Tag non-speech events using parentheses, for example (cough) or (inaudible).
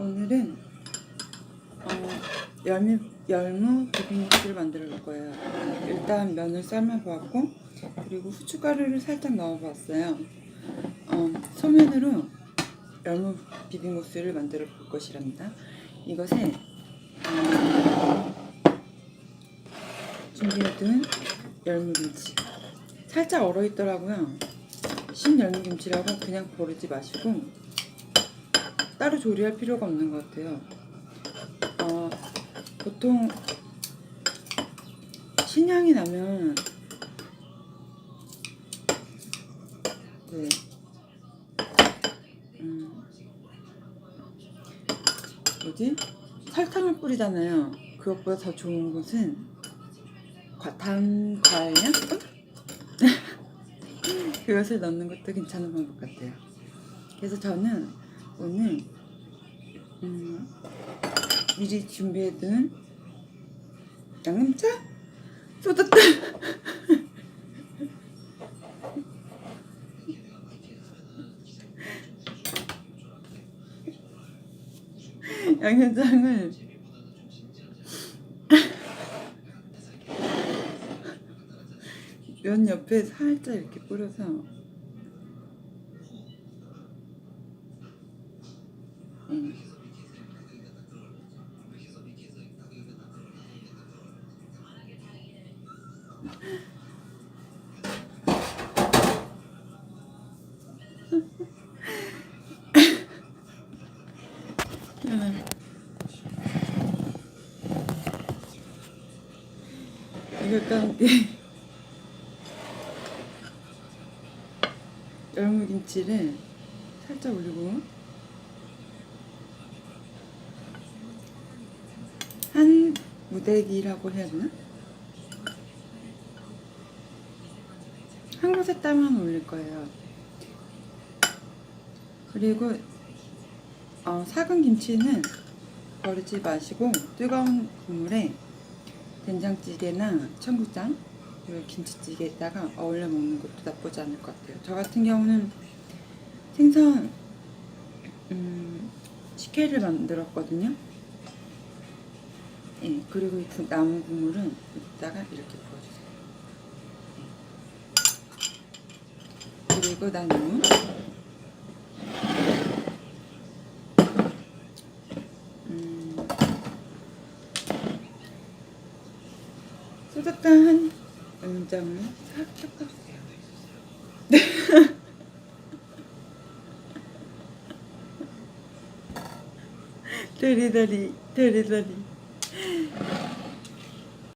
오늘은 어, 열무, 열무 비빔국수를 만들어 볼 거예요. 일단 면을 삶아 보았고 그리고 후춧가루를 살짝 넣어봤어요. 어, 소면으로 열무 비빔국수를 만들어 볼 것이랍니다. 이것에 어, 준비해둔 열무김치 살짝 얼어 있더라고요. 신 열무김치라고 그냥 고르지 마시고 따로 조리할 필요가 없는 것 같아요. 어, 보통 신향이 나면 네. 음, 뭐지? 설탕을 뿌리잖아요. 그것보다 더 좋은 것은 과, 단 과일향? 그것을 넣는 것도 괜찮은 방법 같아요. 그래서 저는 오늘 음, 미리 준비해둔 양념차, 소다탕, (laughs) 양념장을 (laughs) 면 옆에 살짝 이렇게 뿌려서 음. 음. 이것과 함께 열무김치를 살짝 올리고 무대기라고 해야 되나? 한 곳에 따만 올릴 거예요. 그리고 어, 삭은 김치는 버리지 마시고 뜨거운 국물에 된장찌개나 청국장 그리고 김치찌개에다가 어울려 먹는 것도 나쁘지 않을 것 같아요. 저 같은 경우는 생선 음, 식혜를 만들었거든요. 예, 그리고 이 국- 남은 국물은 이따가 이렇게 부어주세요. 예. 그리고 나는 음, 소다탕 한 연장을 살짝 떠주세요. 데리다리 데리다리 Yeah. (laughs)